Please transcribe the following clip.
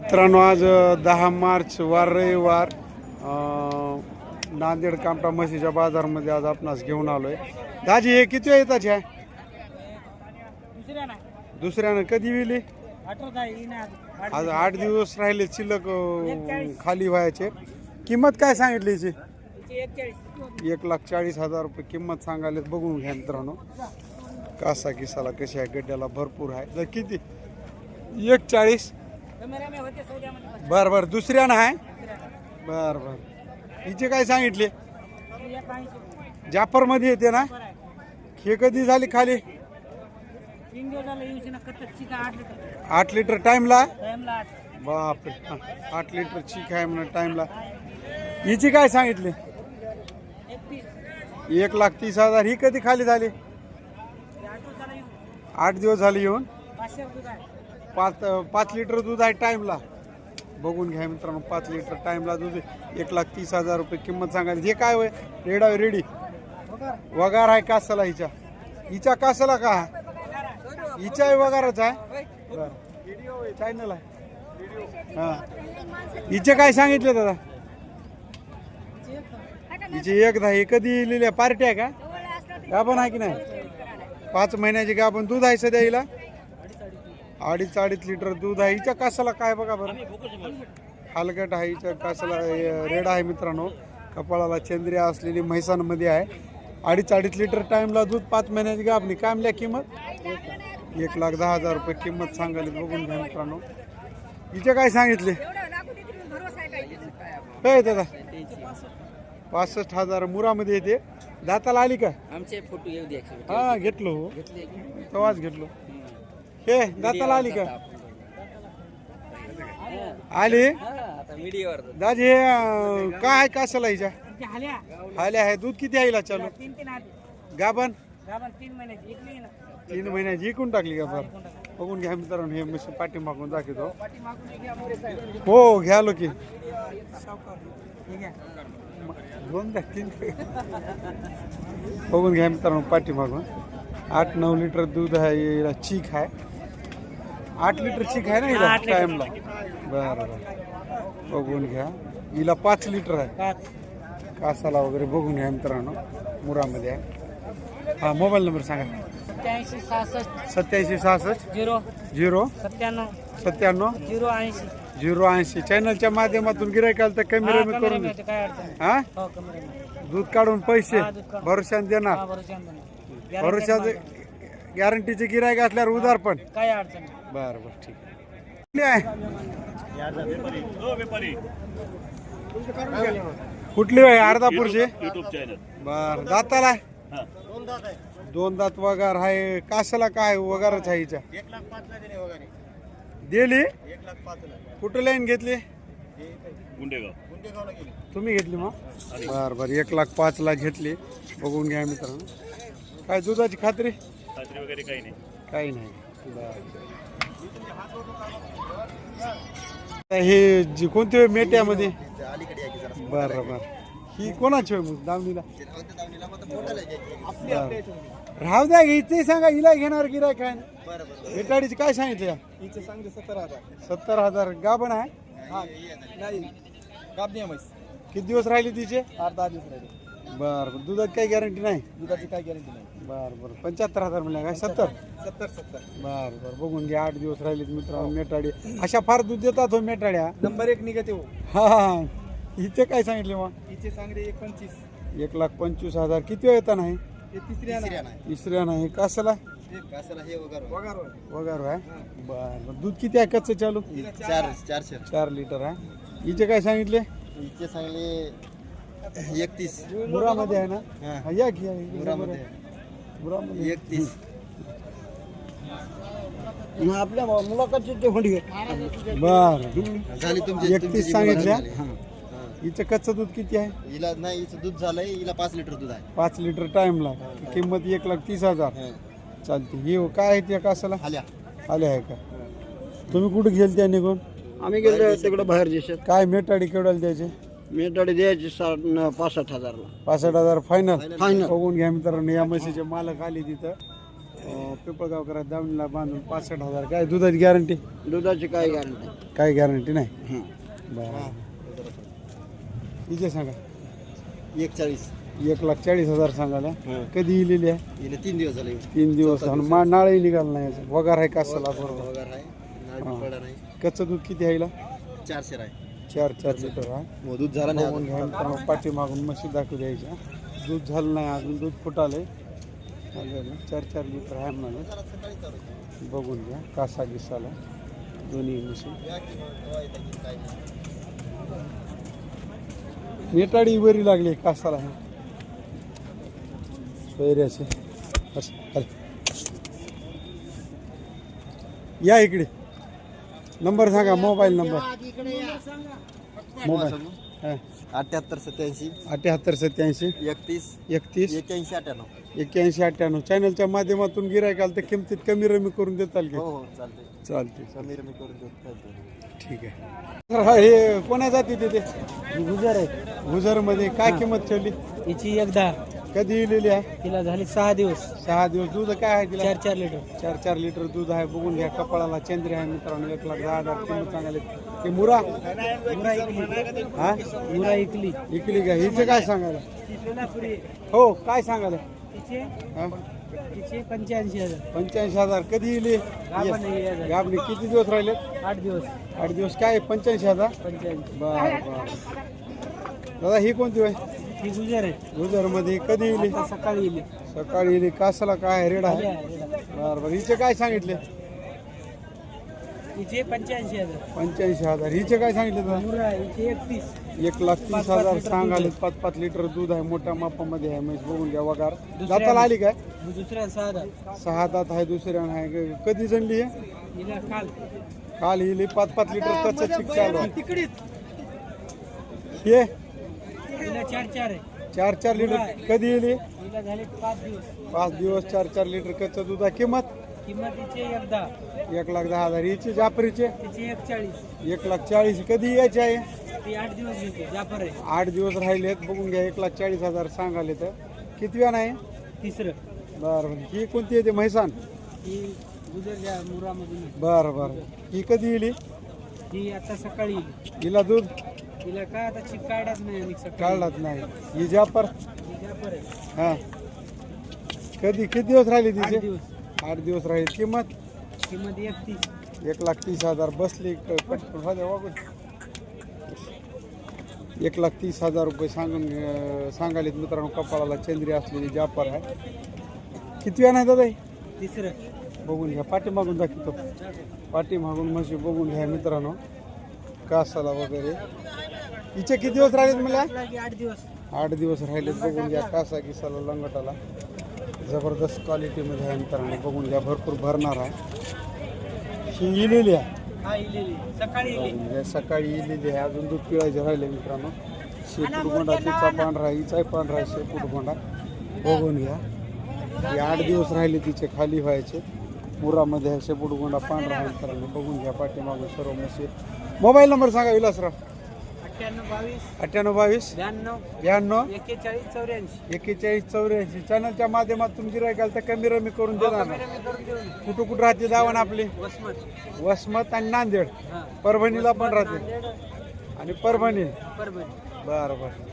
मित्रांनो आज दहा मार्च वार रविवार. नांदेड कामटा म्हशीच्या बाजारमध्ये आज आपणास घेऊन आलोय. दाजी हे किती आहे ना दुसऱ्यानं कधी विली? आज. आठ दिवस. राहिले शिल्लक अ, खाली व्हायचे. किंमत काय सांगितली याची? एक लाख चाळीस हजार रुपये किंमत सांगायला बघून घ्या मित्रांनो. कासा किसाला कशी आहे गड्ड्याला भरपूर आहे. तर किती? एक चाळीस? बर बर. दुसऱ्यानं आहे? बर बर. हिचे काय सांगितले? जाफरमध्ये येते ना? हे कधी झाली खाली? आठ लिटर टाइमला बाप आठ बापरे आठ लिटर चीक आहे म्हणा टाइमला हिची काय सांगितले? एक लाख तीस हजार. ही कधी खाली झाली? आठ दिवस झाले येऊन? पाच पाच लिटर दूध आहे टाईमला. बघून घ्या मित्रांनो पाच लिटर टाईमला दूध आहे. एक लाख तीस हजार रुपये किंमत सांगायची हे काय होय? रेड आहे रेडी. वगार आहे कासाला हिच्या हिच्या कासाला का हिच्या आहे वगारच आहे बरं. चॅनल आहे. हा. हिचे काय सांगितले दादा? हिची एक दहा हे कधी लिहिल्या पार्टी आहे का? गाभण आहे की नाही? पाच महिन्याची गाभण दूध आहे सध्या हिला. अडीच अडीच लिटर दूध आहे. हिच्या कासाला काय बघा बरं? हालगट आहे हिच्या कासाला रेड आहे मित्रांनो. कपाळाला चंद्रिया असलेली म्हैसांमध्ये आहे. अडीच अडीच लिटर टाइमला दूध पाच महिन्याची गाभणी. काय म्हणल्या किंमत? एक लाख दहा हजार रुपये किंमत सांगायला बघून घ्या मित्रांनो. हिचे काय सांगितले? काय दादा? पासष्ट हजार मुरामध्ये येते. दाताला आली का? आमचे फोटो येऊ द्या हा घेतलो. हो घेतले तेव्हाच घेतलो. हे दाताला आली का? आली? दाजी हे अं, काय आहे कासाला हिच्या? हाल्या. आले आहे दूध किती आहे हिला चालू तीन तीन महिन्याची इकली ना. तीन महिन्याची इकून टाकली का बरं बघून घ्या मित्रांनो हे मशी पाठी मागून दाखवतो. पाठी मागून एक घ्या मोरे साहेब हो घ्यालो की. हे घ्या दोन द्या तीन बघून घ्या मित्रांनो पाठी मागून आठ नऊ लिटर दूध आहे हिला चीक आहे. आठ लिटर चीक आहे ना हिला आठ लिटर. टाइमला. बरं बरं. बघून घ्या. हिला पाच लिटर आहे. पाच. कासाला वगैरे बघून घ्या मित्रांनो. मुरामध्ये आहे. हा मोबाईल नंबर सांगा. सत्याऐंशी सहासष्ट. सत्याऐंशी सहासष्ट. झिरो. झिरो. सत्त्याण्णव. सत्त्याण्णव. झिरो ऐंशी. झिरो ऐंशी. चॅनलच्या माध्यमातून गिरायकाल तर कमी हा, रमी कॅमेरा करून मिळते, काय अडचण नाही. हा? हो. दूध काढून पैसे हा, दूध काढून. भरोशाने देणार. भरोशाने. भरोशाचे गॅरंटीचे गिरायक असल्यावर उधार पण. काय अडचण नाही. बर बर ठीक आहे. कुठली आहे? कुठली आहे अर्धापूरची? युट्यूब चॅनल बर दाताला? दोन दात वगार आहे. कासाला काय वगारच आहे हिच्या? दिली? कुठं लाईन घेतली? गुंडेगाव तुम्ही घेतली मग? बर बर एक लाख पाच लाख घेतली. बघून घ्या मित्रांनो. काय दुधाची खात्री? खात्री वगैरे काही नाही. काही नाही. बर. हे जी कोणती होय मेट्यामध्ये? बर बर. ही कोणाची होय मग? दावणीला बरं. राहू द्या घे ते सांगा हिला घेणार गिराय काय? मेटाडीची काय सांगितले? हिचे सांगते सत्तर हजार. सत्तर हजार. गाभण आहे? हा नाही. कापणी म्हैस. किती दिवस राहिले तिचे? आठ दहा दिवस राहिले. बर बर. दुधाची काही गॅरंटी नाही? दुधाची काय गॅरंटी नाही. बर बर. पंच्याहत्तर हजार म्हणल्या काय? सत्तर? सत्तर सत्तर. बर बर. बघून घ्या आठ दिवस राहिलेत मित्रांनो मेटाडी. अशा फार दूध देतात हो मेटाड्या. नंबर एक निघते हो. हा हा हिचे काय सांगितले मग? हिचे सांगते एक पंचवीस. एक लाख पंचवीस हजार. किती वेळ येता नाही? हे तिसऱ्या नाही. तिसऱ्या नाही. कसाला? हे वगार. वगार. वगैरे आहे बर बर. दूध किती आहे कच्चं चालू? चार चारशे. चार लिटर आहे हिचे काय सांगितले? हिचे सांगले एकतीस. मुरामध्ये आहे ना? हा. हा, या की या, या. मुरामध्ये. एकतीस. आपल्या मुलाखतची होंडी बर. झाली तुमची एकतीस सांगितल्या. हिचं कच्चं दूध किती आहे? हिला नाही हिचं दूध झालंय हिला पाच लिटर दूध आहे. पाच लिटर टाइमला. किंमत एक लाख तीस हजार. चालते. ही हो, काय आहे त्या कासाला आल्या. आले आहे का? तुम्ही कुठे गेल त्या निघून? आम्ही गेलो तिकडे बाहेर देशात. काय मेटाडी केवढ्याला द्यायचे? मेटाडी द्यायची साठ पासष्ट हजारला. पासष्ट हजार फायनल Final. बघून घ्या मित्रांनो या म्हशीचे मालक आले तिथं. अं, पिंपळगावकरात दावणीला बांधून पासष्ट हजार. काय दुधाची गॅरंटी दुधाची काय गॅरंटी काय गॅरंटी नाही? बरं. हिचे सांगा. एक चाळीस एक लाख चाळीस हजार सांगायला. कधी इलेली आहे? तीन दिवस झाले. तीन दिवस. झाले मा नाळही निघाला नाही याचं. वगार आहे का असला बरोबर पगार आहे. नाळ पडा नाही. कच्चं दूध किती आहे हिला? चारशे आहे चार चार लिटर हा. मग दूध झाला नाही बघून घ्या मित्रांनो पाठीमागून मशी दाखवू द्यायच्या. दूध झालं नाही अजून दूध फुटाले चार चार लिटर आहे म्हणाले बघून घ्या कासा गिसाला दोन्ही म्हशी नेटाडी बरी लागली कासाला असं. या इकडे. नंबर सांगा मोबाईल नंबर. मोबाईल. हां. अठ्याहत्तर सत्याऐंशी. अठ्याहत्तर सत्याऐंशी. एकतीस. एकतीस. एक्क्याऐंशी अठ्ठ्याण्णव एक्क्याऐंशी अठ्ठ्याण्णव चॅनलच्या माध्यमातून गिरायक आलं तर किमतीत कमी रमी करून देताल की हो हो चालते चालते कमी रमी करून देत ठीक आहे. तर हा हे कोणा जाती तिथे गुजर आहे. गुजरमध्ये काय किंमत ठेवली हिची एकदा कधी इलेली आहे? तिला झाली सहा दिवस. सहा दिवस. दूध काय आहे तिला? चार चार लिटर. चार चार लिटर दूध आहे. बघून घ्या कपाळाला चंद्री आहे मित्रांनो. एक लाख दहा हजार किंमत सांगायला ते मुरा? मुरा इकली. हा? मुरा इकली. इकली का? हिचे काय सांगायला? सोलापुरी. हो काय सांगायला? तिचे? हा? तिचे पंच्याऐंशी हजार. पंच्याऐंशी हजार. कधी इली? गाभण आहे. गाबणी किती दिवस राहिले? आठ दिवस. आठ दिवस. काय पंच्याऐंशी हजार? पंच्याऐंशी. बर बर. दादा ही कोणती होय? ही गुजर आहे. गुजरमध्ये कधी इली आता सकाळी येईल. सकाळी इली कासाला काय रेड आहे? बर बर. हिचे काय सांगितले? हिचे पंच्याऐंशी हजार. पंच्याऐंशी हजार. हिचे काय सांगितले दादा मुरा हिचे एकतीस. एक लाख तीस पाच हजार सांगाले. पाच पाच लिटर दूध आहे. मोठ्या मापामध्ये आहे. म्हणजे बघून घ्या वगार. दाताला आली काय? दुसऱ्या सहा हजार सहा दात आहे दुसऱ्या आहे. कधी जणली आहे हिला काल. काल इली पाच पाच लिटर कच्चं चिक चालू आहे. तिकडीच. हे? चार चार आहे. चार चार लिटर कधी झाले पाच दिवस. पाच दिवस चार चार लिटर कच्चं दूध आहे. किंमत? किंमत हिचे एकदा एक लाख दहा हजार. हिची जाफरीचे? तिचे एक चाळीस. एक लाख चाळीस. कधी यायचे आहे? ती आठ दिवस घेते जाफर आहे. आठ दिवस राहिलेत. बघून घ्या एक लाख चाळीस हजार सांगाले तर. किती वेळा नाही तिसरं. बरं बरं. ही कोणती येते म्हैसान? गुजरच्या मुरामधून आहे. बरं बरं. ही कधी येईल ही आता सकाळी येईल. हिला दूध? तिला काय आता चिक काढत नाही आणि सकाळी. काढलाच नाही. ही जापर ही आहे. हां. कधी किती दिवस राहिले आठ तिचे दिवस. आठ दिवस राहिले. किंमत? किंमत एकतीस. एक लाख तीस हजार. बसली क- पटकन साध्या वागून. एक लाख तीस हजार रुपये सांगून अं, सांगालेत मित्रांनो कपाळाला चंद्री असलेली जापर आहे. किती वेळा नाही दादा ही? तिसरं. बघून घ्या. पाठीमागून दाखवतो. पाठीमागून म्हशी बघून घ्या मित्रांनो. कासाला वगैरे. हिचे किती दिवस राहिलेत मला आठ दिवस. आठ दिवस राहिलेत. बघून घ्या कासा किसाला लंगटाला. जबरदस्त क्वालिटीमध्ये आहे मित्रांनो. बघून घ्या भरपूर भरणार आहे. ही इलेली आहे. हा सकाळी इली सकाळी इलेली आहे. अजून दूध पिळायचे राहिले मित्रांनो. शेपूट गोंडा तिचा पांढरा हिचाही पांढरा आहे शेपूट गोंडा बघून घ्या. हे आठ दिवस राहिले तिचे खाली व्हायचे. मुरामध्ये आहे शेपूट गोंडा पांढरा आहे मित्रांनो. बघून घ्या पाठीमागून सर्व मशी मोबाईल नंबर सांगा विलासराव. अठ्ठ्याण्णव बावीस. अठ्ठ्याण्णव बावीस? ब्याण्णव. ब्याण्णव? एक्केचाळीस चौऱ्याऐंशी. एक्केचाळीस चौऱ्याऐंशी. चॅनलच्या माध्यमातून गिरायकाल तर कमी रमी करून देणार ना कमी करून देऊ ना. कुठं कुठं राहते दावण आपली? वसमत. वसमत आणि नांदेड. हा. परभणीला पण राहते. नांदेड, आणि परभणी. परभणी. बरं बरं.